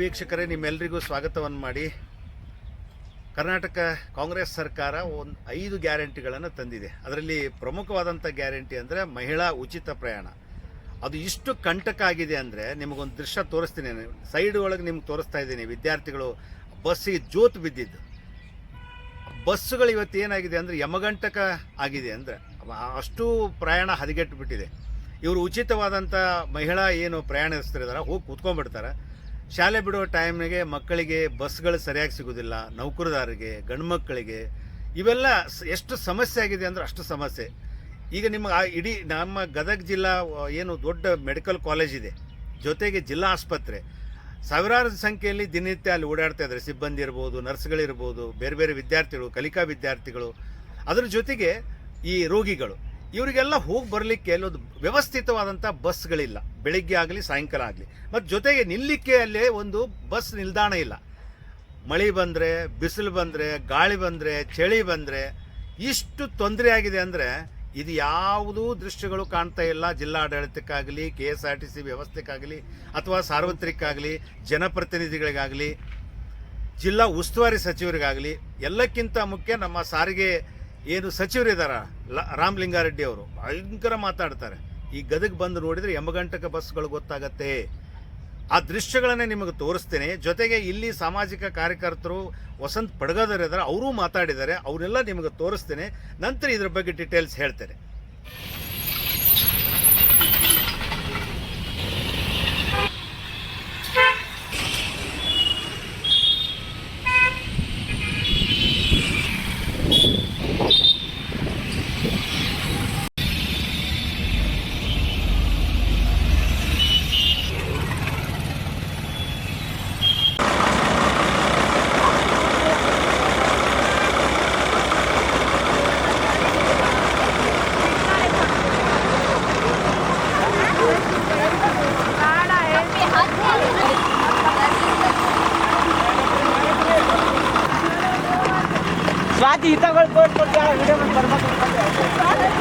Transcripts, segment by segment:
ವೀಕ್ಷಕರೇ ನಿಮ್ಮೆಲ್ಲರಿಗೂ ಸ್ವಾಗತವನ್ನು ಮಾಡಿ. ಕರ್ನಾಟಕ ಕಾಂಗ್ರೆಸ್ ಸರ್ಕಾರ ಒಂದು ಐದು ಗ್ಯಾರಂಟಿಗಳನ್ನು ತಂದಿದೆ. ಅದರಲ್ಲಿ ಪ್ರಮುಖವಾದಂಥ ಗ್ಯಾರಂಟಿ ಅಂದರೆ ಮಹಿಳಾ ಉಚಿತ ಪ್ರಯಾಣ. ಅದು ಇಷ್ಟು ಕಂಟಕ ಆಗಿದೆ ಅಂದರೆ ನಿಮಗೊಂದು ದೃಶ್ಯ ತೋರಿಸ್ತೀನಿ. ಸೈಡ್ ಒಳಗೆ ನಿಮ್ಗೆ ತೋರಿಸ್ತಾ ಇದ್ದೀನಿ. ವಿದ್ಯಾರ್ಥಿಗಳು, ಬಸ್ಸಿಗೆ ಜೋತು ಬಿದ್ದಿದ್ದು. ಬಸ್ಸುಗಳು ಇವತ್ತು ಏನಾಗಿದೆ ಅಂದರೆ ಯಮಗಂಟಕ ಆಗಿದೆ ಅಂದರೆ ಅಷ್ಟು ಪ್ರಯಾಣ ಹದಗೆಟ್ಟು ಬಿಟ್ಟಿದೆ ಇವರು ಉಚಿತವಾದಂಥ ಮಹಿಳಾ ಏನು ಪ್ರಯಾಣಿಸ್ತಿರ್ತಾರೆ, ಹೋಗಿ ಕೂತ್ಕೊಂಡ್ಬಿಡ್ತಾರೆ. ಶಾಲೆ ಬಿಡುವ ಟೈಮ್ಗೆ ಮಕ್ಕಳಿಗೆ ಬಸ್ಗಳು ಸರಿಯಾಗಿ ಸಿಗೋದಿಲ್ಲ ನೌಕರದಾರರಿಗೆ ಗಂಡು ಮಕ್ಕಳಿಗೆ ಇವೆಲ್ಲ ಎಷ್ಟು ಸಮಸ್ಯೆ ಆಗಿದೆ ಅಂದರೆ ಅಷ್ಟು ಸಮಸ್ಯೆ. ಈಗ ನಿಮಗೆ ಆ ಇಡೀ ನಮ್ಮ ಗದಗ ಜಿಲ್ಲಾ ಏನು ದೊಡ್ಡ ಮೆಡಿಕಲ್ ಕಾಲೇಜ್ ಇದೆ, ಜೊತೆಗೆ ಜಿಲ್ಲಾ ಆಸ್ಪತ್ರೆ. ಸಾವಿರಾರು ಸಂಖ್ಯೆಯಲ್ಲಿ ದಿನನಿತ್ಯ ಅಲ್ಲಿ ಓಡಾಡ್ತಾ ಇದ್ದಾರೆ, ಸಿಬ್ಬಂದಿ ಇರ್ಬೋದು, ನರ್ಸ್ಗಳಿರ್ಬೋದು, ಬೇರೆ ಬೇರೆ ವಿದ್ಯಾರ್ಥಿಗಳು, ಕಲಿಕಾ ವಿದ್ಯಾರ್ಥಿಗಳು. ಅದರ ಜೊತೆಗೆ ಈ ರೋಗಿಗಳು. ಇವರಿಗೆಲ್ಲ ಹೋಗಿ ಬರಲಿಕ್ಕೆ ಅಲ್ಲೊಂದು ವ್ಯವಸ್ಥಿತವಾದಂಥ ಬಸ್ಗಳಿಲ್ಲ. ಬೆಳಿಗ್ಗೆ ಆಗಲಿ, ಸಾಯಂಕಾಲ ಆಗಲಿ. ಮತ್ತು ಜೊತೆಗೆ ನಿಲ್ಲಿಕ್ಕೆ ಅಲ್ಲೇ ಒಂದು ಬಸ್ ನಿಲ್ದಾಣ ಇಲ್ಲ. ಮಳೆ ಬಂದರೆ, ಬಿಸಿಲು ಬಂದರೆ, ಗಾಳಿ ಬಂದರೆ, ಚಳಿ ಬಂದರೆ ಇಷ್ಟು ತೊಂದರೆ ಆಗಿದೆ ಅಂದರೆ ಇದು ಯಾವುದೂ ದೃಶ್ಯಗಳು ಕಾಣ್ತಾ ಇಲ್ಲ. ಜಿಲ್ಲಾಡಳಿತಕ್ಕಾಗಲಿ K S R T C ವ್ಯವಸ್ಥೆಗಾಗಲಿ ಅಥವಾ ಸಾರ್ವತ್ರಿಕಾಗಲಿ ಜನಪ್ರತಿನಿಧಿಗಳಿಗಾಗಲಿ, ಜಿಲ್ಲಾ ಉಸ್ತುವಾರಿ ಸಚಿವರಿಗಾಗಲಿ, ಎಲ್ಲಕ್ಕಿಂತ ಮುಖ್ಯ ನಮ್ಮ ಸಾರಿಗೆ ಏನು ಸಚಿವರಿದ್ದಾರ ಲ ರಾಮಲಿಂಗಾರೆಡ್ಡಿ ಅವರು. ಭಯಂಕರ ಮಾತಾಡ್ತಾರೆ. ಈ ಗದಗ ಬಂದು ನೋಡಿದರೆ ಯಮಗಂಟಕ ಬಸ್ಗಳು ಗೊತ್ತಾಗತ್ತೆ. ಆ ದೃಶ್ಯಗಳನ್ನೇ ನಿಮಗೆ ತೋರಿಸ್ತೇನೆ. ಜೊತೆಗೆ ಇಲ್ಲಿ ಸಾಮಾಜಿಕ ಕಾರ್ಯಕರ್ತರು ವಸಂತ್ ಪಡಗದರ್ ಇದ್ದಾರೆ, ಅವರೂ ಮಾತಾಡಿದ್ದಾರೆ. ಅವರೆಲ್ಲ ನಿಮಗೆ ತೋರಿಸ್ತೇನೆ. ನಂತರ ಇದ್ರ ಬಗ್ಗೆ ಡೀಟೇಲ್ಸ್ ಹೇಳ್ತೇನೆ. ಸ್ವಾತಿ ಹಿತಗಳು ತೋರಿಸ್ಕೊಡ್ತೀಯ ವಿಡಿಯೋ ಬರ್ಬೇಕು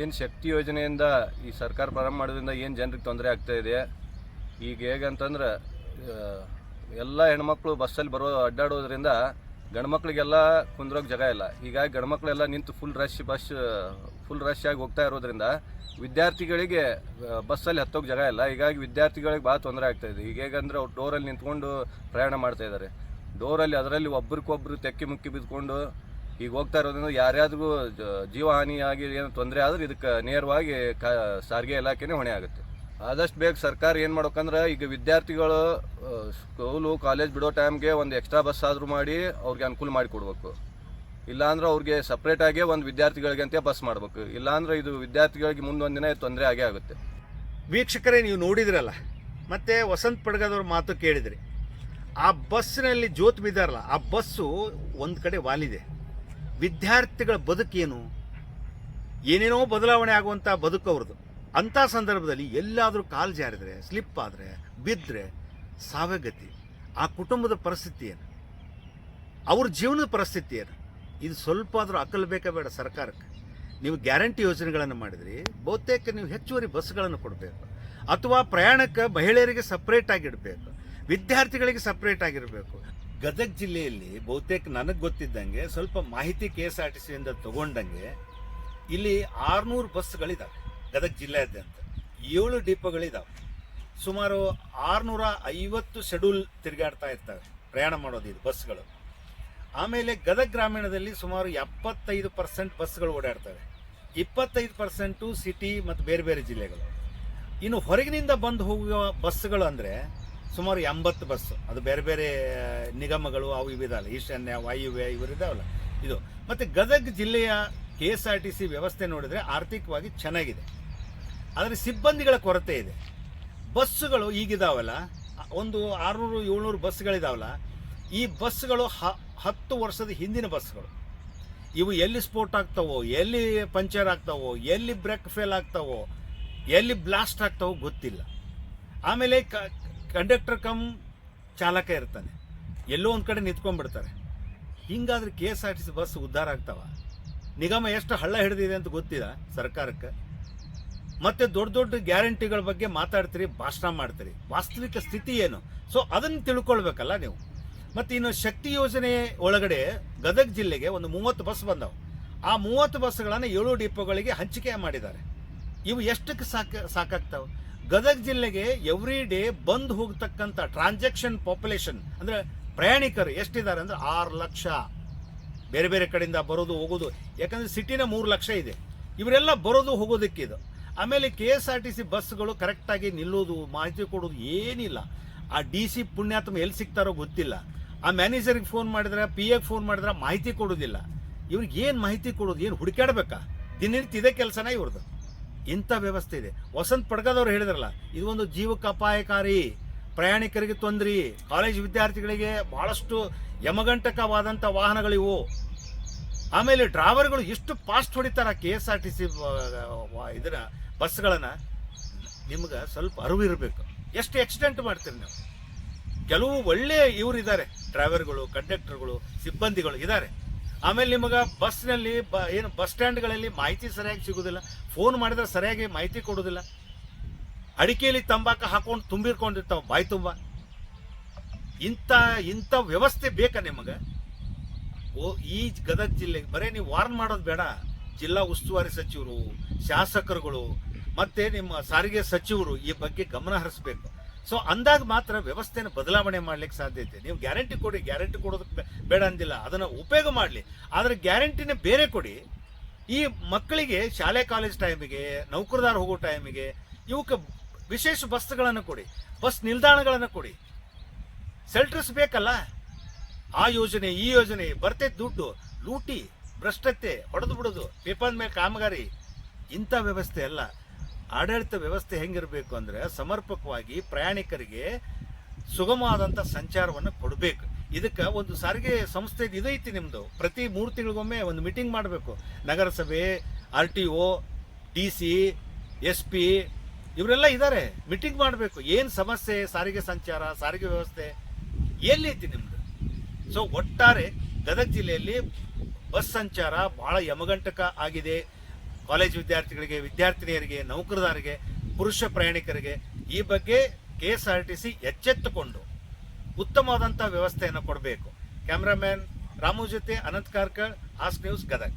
ಏನು ಶಕ್ತಿ ಯೋಜನೆಯಿಂದ ಈ ಸರ್ಕಾರ ಪ್ರಾರಂಭ ಮಾಡೋದ್ರಿಂದ ಏನು ಜನರಿಗೆ ತೊಂದರೆ ಆಗ್ತಾ ಇದೆ? ಈಗ ಹೇಗಂತಂದ್ರೆ ಎಲ್ಲ ಹೆಣ್ಮಕ್ಳು ಬಸ್ಸಲ್ಲಿ ಬರೋ, ಅಡ್ಡಾಡೋದ್ರಿಂದ ಗಂಡ್ಮಕ್ಳಿಗೆಲ್ಲ ಕುಂದ್ರೋಕೆ ಜಾಗ ಇಲ್ಲ. ಹೀಗಾಗಿ ಗಂಡ್ಮಕ್ಳೆಲ್ಲ ನಿಂತು full rush bus full rush ಆಗಿ ಹೋಗ್ತಾ ಇರೋದ್ರಿಂದ ವಿದ್ಯಾರ್ಥಿಗಳಿಗೆ ಬಸ್ಸಲ್ಲಿ ಹತ್ತೋಕೆ ಜಾಗ ಇಲ್ಲ. ಹೀಗಾಗಿ ವಿದ್ಯಾರ್ಥಿಗಳಿಗೆ ಭಾಳ ತೊಂದರೆ ಆಗ್ತಾ ಇದೆ. ಈಗ ಹೇಗಂದ್ರೆ ಅವ್ರು ಡೋರಲ್ಲಿ ನಿಂತ್ಕೊಂಡು ಪ್ರಯಾಣ ಮಾಡ್ತಾ ಇದ್ದಾರೆ. ಡೋರಲ್ಲಿ ಅದರಲ್ಲಿ ಒಬ್ರಿಗೊಬ್ರು ತೆಕ್ಕಿ ಮುಕ್ಕಿ ಬಿದ್ಕೊಂಡು ಈಗ ಹೋಗ್ತಾ ಇರೋದ್ರಿಂದ ಯಾರ್ಯಾರಿಗೂ ಜೀವಹಾನಿಯಾಗಿ ಏನು ತೊಂದರೆ ಆದ್ರೆ ಇದಕ್ಕೆ ನೇರವಾಗಿ ಕ, ಸಾರಿಗೆ ಇಲಾಖೆನೇ ಹೊಣೆ ಆಗುತ್ತೆ. ಆದಷ್ಟು ಬೇಗ ಸರ್ಕಾರ ಏನು ಮಾಡ್ಬೇಕಂದ್ರೆ ಈಗ ವಿದ್ಯಾರ್ಥಿಗಳು ಸ್ಕೂಲು ಕಾಲೇಜ್ ಬಿಡೋ ಟೈಮ್ಗೆ ಒಂದು ಎಕ್ಸ್ಟ್ರಾ ಬಸ್ ಆದರೂ ಮಾಡಿ ಅವ್ರಿಗೆ ಅನುಕೂಲ ಮಾಡಿ ಕೊಡ್ಬೇಕು. ಇಲ್ಲಾಂದ್ರೆ ಅವ್ರಿಗೆ ಸಪ್ರೇಟಾಗಿ ಒಂದು ವಿದ್ಯಾರ್ಥಿಗಳಿಗೆ ಅಂತ ಬಸ್ ಮಾಡಬೇಕು. ಇಲ್ಲಾಂದ್ರೆ ಇದು ವಿದ್ಯಾರ್ಥಿಗಳಿಗೆ ಮುಂದೊಂದು ದಿನ ತೊಂದರೆ ಆಗೇ ಆಗುತ್ತೆ. ವೀಕ್ಷಕರೇ, ನೀವು ನೋಡಿದ್ರಲ್ಲ, ಮತ್ತೆ ವಸಂತ್ ಪಡ್ಗದವ್ರ ಮಾತು ಕೇಳಿದ್ರಿ. ಆ ಬಸ್ಸಿನಲ್ಲಿ ಜೋತ್ ಬಿದ್ದಾರಲ್ಲ ಆ ಬಸ್ಸು ಒಂದು ಕಡೆ ವಾಲಿದೆ. ವಿದ್ಯಾರ್ಥಿಗಳ ಬದುಕೇನು ಏನೇನೋ ಬದಲಾವಣೆ ಆಗುವಂಥ ಬದುಕು ಅವ್ರದ್ದು ಅಂಥ ಸಂದರ್ಭದಲ್ಲಿ ಎಲ್ಲಾದರೂ ಕಾಲು ಜಾರಿದ್ರೆ ಸ್ಲಿಪ್ ಆದರೆ ಬಿದ್ದರೆ ಸಾವಗತಿ ಆ ಕುಟುಂಬದ ಪರಿಸ್ಥಿತಿ ಏನು? ಅವ್ರ ಜೀವನದ ಪರಿಸ್ಥಿತಿ ಏನು? ಇದು ಸ್ವಲ್ಪ ಆದರೂ ಅಕಲ್ ಬೇಕಾ ಬೇಡ ಸರ್ಕಾರಕ್ಕೆ. ನೀವು ಗ್ಯಾರಂಟಿ ಯೋಜನೆಗಳನ್ನು ಮಾಡಿದ್ರಿ, ಬಹುತೇಕ ನೀವು ಹೆಚ್ಚುವರಿ ಬಸ್ಗಳನ್ನು ಕೊಡಬೇಕು. ಅಥವಾ ಪ್ರಯಾಣಕ್ಕೆ ಮಹಿಳೆಯರಿಗೆ ಸಪ್ರೇಟ್ ಆಗಿಡಬೇಕು ವಿದ್ಯಾರ್ಥಿಗಳಿಗೆ ಸಪ್ರೇಟ್ ಆಗಿರಬೇಕು ಗದಗ ಜಿಲ್ಲೆಯಲ್ಲಿ ಬಹುತೇಕ ನನಗೆ ಗೊತ್ತಿದ್ದಂಗೆ ಸ್ವಲ್ಪ ಮಾಹಿತಿ ಕೆ ಎಸ್ ಆರ್ ಟಿ ಸಿಯಿಂದ ತಗೊಂಡಂಗೆ ಇಲ್ಲಿ ಆರುನೂರು ಬಸ್ಗಳಿದ್ದಾವೆ ಗದಗ ಜಿಲ್ಲೆಯಾದ್ಯಂತ. ಏಳು ಡಿಪೋಗಳಿದ್ದಾವೆ ಸುಮಾರು ಆರುನೂರ ಐವತ್ತು ಶೆಡ್ಯೂಲ್ ತಿರುಗಾಡ್ತಾ ಇರ್ತವೆ ಪ್ರಯಾಣ ಮಾಡೋದು ಇದು ಬಸ್ಗಳು ಆಮೇಲೆ ಗದಗ ಗ್ರಾಮೀಣದಲ್ಲಿ ಸುಮಾರು ಎಪ್ಪತ್ತೈದು ಪರ್ಸೆಂಟ್ ಬಸ್ಗಳು ಓಡಾಡ್ತವೆ. ಇಪ್ಪತ್ತೈದು ಪರ್ಸೆಂಟು ಸಿಟಿ ಮತ್ತು ಬೇರೆ ಬೇರೆ ಜಿಲ್ಲೆಗಳು. ಇನ್ನು ಹೊರಗಿನಿಂದ ಬಂದು ಹೋಗುವ ಬಸ್ಸುಗಳು ಅಂದರೆ ಸುಮಾರು ಎಂಬತ್ತು ಬಸ್. ಅದು ಬೇರೆ ಬೇರೆ ನಿಗಮಗಳು ಅವು ಇವು ಇದಾವಲ್ಲ. ಈಶಾನ್ಯ, ವಾಯುವ್ಯ ಇವರು ಇದಾವಲ್ಲ. ಇದು. ಮತ್ತು ಗದಗ ಜಿಲ್ಲೆಯ K S R T C ವ್ಯವಸ್ಥೆ ನೋಡಿದರೆ ಆರ್ಥಿಕವಾಗಿ ಚೆನ್ನಾಗಿದೆ. ಆದರೆ ಸಿಬ್ಬಂದಿಗಳ ಕೊರತೆ ಇದೆ. ಬಸ್ಸುಗಳು ಈಗಿದಾವಲ್ಲ. ಒಂದು ಆರುನೂರು, ಏಳ್ನೂರು ಬಸ್ಗಳಿದಾವಲ್ಲ ಈ ಬಸ್ಗಳು ಹ ಹತ್ತು ವರ್ಷದ ಹಿಂದಿನ ಬಸ್ಗಳು. ಇವು ಎಲ್ಲಿ ಸ್ಫೋಟ ಆಗ್ತಾವೋ, ಎಲ್ಲಿ ಪಂಚರ್ ಆಗ್ತಾವೋ, ಎಲ್ಲಿ ಬ್ರೇಕ್ ಫೇಲ್ ಆಗ್ತಾವೋ, ಎಲ್ಲಿ ಬ್ಲಾಸ್ಟ್ ಆಗ್ತಾವೋ ಗೊತ್ತಿಲ್ಲ. ಆಮೇಲೆ ಕಂಡಕ್ಟರ್ ಕಮ್ ಚಾಲಕ ಇರ್ತಾನೆ. ಎಲ್ಲೋ ಒಂದು ಕಡೆ ನಿಂತ್ಕೊಂಡ್ಬಿಡ್ತಾರೆ. ಹಿಂಗಾದ್ರೆ K S R T C bus ಉದ್ಧಾರ ಆಗ್ತಾವ? ನಿಗಮ ಎಷ್ಟು ಹಳ್ಳ ಹಿಡಿದಿದೆ ಅಂತ ಗೊತ್ತಿಲ್ಲ ಸರ್ಕಾರಕ್ಕೆ. ಮತ್ತೆ ದೊಡ್ಡ ದೊಡ್ಡ ಗ್ಯಾರಂಟಿಗಳ ಬಗ್ಗೆ ಮಾತಾಡ್ತೀರಿ, ಭಾಷಣ ಮಾಡ್ತೀರಿ. ವಾಸ್ತವಿಕ ಸ್ಥಿತಿ ಏನು? ಸೊ ಅದನ್ನು ತಿಳ್ಕೊಳ್ಬೇಕಲ್ಲ ನೀವು. ಮತ್ತೆ ಇನ್ನು ಶಕ್ತಿ ಯೋಜನೆ ಒಳಗಡೆ ಗದಗ ಜಿಲ್ಲೆಗೆ ಒಂದು ಮೂವತ್ತು ಬಸ್ ಬಂದವು. ಆ ಮೂವತ್ತು ಬಸ್ಗಳನ್ನು ಏಳು ಡಿಪೋಗಳಿಗೆ ಹಂಚಿಕೆ ಮಾಡಿದ್ದಾರೆ. ಇವು ಎಷ್ಟಕ್ಕೆ ಸಾಕ, ಸಾಕಾಗ್ತಾವೆ? ಗದಗ ಜಿಲ್ಲೆಗೆ ಎವ್ರಿ ಡೇ ಬಂದು ಹೋಗ್ತಕ್ಕಂಥ ಟ್ರಾನ್ಸಾಕ್ಷನ್ ಪಾಪ್ಯುಲೇಷನ್ ಅಂದ್ರೆ ಪ್ರಯಾಣಿಕರು ಎಷ್ಟಿದ್ದಾರೆ ಅಂದ್ರೆ ಆರು ಲಕ್ಷ. ಬೇರೆ ಬೇರೆ ಕಡೆಯಿಂದ ಬರೋದು ಹೋಗೋದು, ಯಾಕಂದ್ರೆ ಸಿಟಿನ ಮೂರು ಲಕ್ಷ ಇದೆ. ಇವರೆಲ್ಲ ಬರೋದು ಹೋಗೋದಕ್ಕಿದು ಆಮೇಲೆ K S R T C ಬಸ್ಗಳು ಕರೆಕ್ಟಾಗಿ ನಿಲ್ಲೋದು, ಮಾಹಿತಿ ಕೊಡೋದು ಏನಿಲ್ಲ. ಆ ಡಿ ಸಿ ಪುಣ್ಯಾತ್ಮ ಎಲ್ಲಿ ಸಿಗ್ತಾರೋ ಗೊತ್ತಿಲ್ಲ. ಆ ಮ್ಯಾನೇಜರ್ಗೆ ಫೋನ್ ಮಾಡಿದ್ರೆ ಪಿ ಎಗೆ ಫೋನ್ ಮಾಡಿದ್ರೆ ಮಾಹಿತಿ ಕೊಡೋದಿಲ್ಲ. ಇವ್ರಿಗೆ ಏನು ಮಾಹಿತಿ ಕೊಡೋದು, ಏನು ಹುಡುಕಾಡ್ಬೇಕಾ ದಿನನಿತ್ಯ ಇದೇ ಕೆಲಸನ ಇವ್ರದ್ದು ಇಂಥ ವ್ಯವಸ್ಥೆ ಇದೆ. ವಸಂತ್ ಪಡ್ಗದವ್ರು ಹೇಳಿದ್ರಲ್ಲ, ಇದು ಒಂದು ಜೀವಕ್ಕೆ ಅಪಾಯಕಾರಿ, ಪ್ರಯಾಣಿಕರಿಗೆ ತೊಂದರೆ, ಕಾಲೇಜ್ ವಿದ್ಯಾರ್ಥಿಗಳಿಗೆ ಬಹಳಷ್ಟು ಯಮಗಂಟಕವಾದಂಥ ವಾಹನಗಳಿವು. ಆಮೇಲೆ ಡ್ರೈವರ್ಗಳು ಎಷ್ಟು ಫಾಸ್ಟ್ ಹೊಡಿತಾರ K S R T C ಇದರ ಬಸ್ಗಳನ್ನು, ನಿಮ್ಗೆ ಸ್ವಲ್ಪ ಅರಿವು ಇರಬೇಕು. ಎಷ್ಟು ಆಕ್ಸಿಡೆಂಟ್ ಮಾಡ್ತೀರಿ ನೀವು? ಕೆಲವು ಒಳ್ಳೆ ಇವ್ರು ಇದ್ದಾರೆ ಡ್ರೈವರ್ಗಳು, ಕಂಡಕ್ಟರ್ಗಳು, ಸಿಬ್ಬಂದಿಗಳು ಇದ್ದಾರೆ. ಆಮೇಲೆ ನಿಮಗೆ ಬಸ್ನಲ್ಲಿ ಬ, ಏನು ಬಸ್ ಸ್ಟ್ಯಾಂಡ್ಗಳಲ್ಲಿ ಮಾಹಿತಿ ಸರಿಯಾಗಿ ಸಿಗೋದಿಲ್ಲ. ಫೋನ್ ಮಾಡಿದ್ರೆ ಸರಿಯಾಗಿ ಮಾಹಿತಿ ಕೊಡೋದಿಲ್ಲ. ಅಡಿಕೆಯಲ್ಲಿ ತಂಬಾಕು ಹಾಕೊಂಡು ತುಂಬಿರ್ಕೊಂಡಿರ್ತಾವೆ ಬಾಯಿ ತುಂಬ. ಇಂಥ ಇಂಥ ವ್ಯವಸ್ಥೆ ಬೇಕಾ ನಿಮಗೆ? ಓ, ಈ ಗದಗ ಜಿಲ್ಲೆಗೆ ಬರೀ ನೀವು ವಾರ್ನ್ ಮಾಡೋದು ಬೇಡ. ಜಿಲ್ಲಾ ಉಸ್ತುವಾರಿ ಸಚಿವರು, ಶಾಸಕರುಗಳು, ಮತ್ತು ನಿಮ್ಮ ಸಾರಿಗೆ ಸಚಿವರು ಈ ಬಗ್ಗೆ ಗಮನ ಹರಿಸಬೇಕು. ಸೊ ಅಂದಾಗ ಮಾತ್ರ ವ್ಯವಸ್ಥೆನ ಬದಲಾವಣೆ ಮಾಡ್ಲಿಕ್ಕೆ ಸಾಧ್ಯತೆ ನೀವು ಗ್ಯಾರಂಟಿ ಕೊಡಿ, ಗ್ಯಾರಂಟಿ ಕೊಡೋದಕ್ಕೆ ಬೇಡ ಅಂದಿಲ್ಲ. ಅದನ್ನು ಉಪಯೋಗ ಮಾಡಲಿ. ಆದರೆ ಗ್ಯಾರಂಟಿನ ಬೇರೆ ಕೊಡಿ. ಈ ಮಕ್ಕಳಿಗೆ ಶಾಲೆ, ಕಾಲೇಜ್ ಟೈಮಿಗೆ, ನೌಕರದಾರ ಹೋಗೋ ಟೈಮಿಗೆ, ಇವಕ್ಕೆ ವಿಶೇಷ ಬಸ್ಗಳನ್ನು ಕೊಡಿ. ಬಸ್ ನಿಲ್ದಾಣಗಳನ್ನು ಕೊಡಿ. ಸೆಲ್ಟರ್ಸ್ ಬೇಕಲ್ಲ? ಆ ಯೋಜನೆ, ಈ ಯೋಜನೆ ಬರ್ತೈತೆ ದುಡ್ಡು, ಲೂಟಿ, ಭ್ರಷ್ಟತೆ, ಹೊಡೆದು ಬಿಡೋದು, ಪೇಪರ್ ಮೇಲೆ ಕಾಮಗಾರಿ, ಇಂಥ ವ್ಯವಸ್ಥೆ ಅಲ್ಲ. ಆಡಳಿತ ವ್ಯವಸ್ಥೆ ಹೆಂಗಿರಬೇಕು ಅಂದರೆ ಸಮರ್ಪಕವಾಗಿ ಪ್ರಯಾಣಿಕರಿಗೆ ಸುಗಮವಾದಂಥ ಸಂಚಾರವನ್ನು ಕೊಡಬೇಕು. ಇದಕ್ಕೆ ಒಂದು ಸಾರಿಗೆ ಸಂಸ್ಥೆ ಇದೈತಿ ನಿಮ್ಮದು ಪ್ರತಿ ಮೂರು ತಿಂಗಳಿಗೊಮ್ಮೆ ಒಂದು ಮೀಟಿಂಗ್ ಮಾಡಬೇಕು. ನಗರಸಭೆ, R T O, D C, S P ಇವರೆಲ್ಲ ಇದ್ದಾರೆ ಮೀಟಿಂಗ್ ಮಾಡಬೇಕು. ಏನು ಸಮಸ್ಯೆ? ಸಾರಿಗೆ ಸಂಚಾರ, ಸಾರಿಗೆ ವ್ಯವಸ್ಥೆ ಎಲ್ಲೈತಿ ನಿಮ್ಮದು ಸೊ ಒಟ್ಟಾರೆ ಗದಗ ಜಿಲ್ಲೆಯಲ್ಲಿ ಬಸ್ ಸಂಚಾರ ಬಹಳ ಯಮಗಂಟಕ ಆಗಿದೆ. ಕಾಲೇಜ್ ವಿದ್ಯಾರ್ಥಿಗಳಿಗೆ, ವಿದ್ಯಾರ್ಥಿನಿಯರಿಗೆ ನೌಕರದಾರರಿಗೆ ಪುರುಷ ಪ್ರಯಾಣಿಕರಿಗೆ ಈ ಬಗ್ಗೆ K S R T C ಎಚ್ಚೆತ್ತುಕೊಂಡು ಉತ್ತಮವಾದಂಥ ವ್ಯವಸ್ಥೆಯನ್ನು ಕೊಡಬೇಕು. ಕ್ಯಾಮ್ರಾಮ್ಯಾನ್ ರಾಮು ಜೊತೆ ಅನಂತ್ ಕಾರ್ಕಳ್ ಆಸ್ ನ್ಯೂಸ್ ಗದಗ್.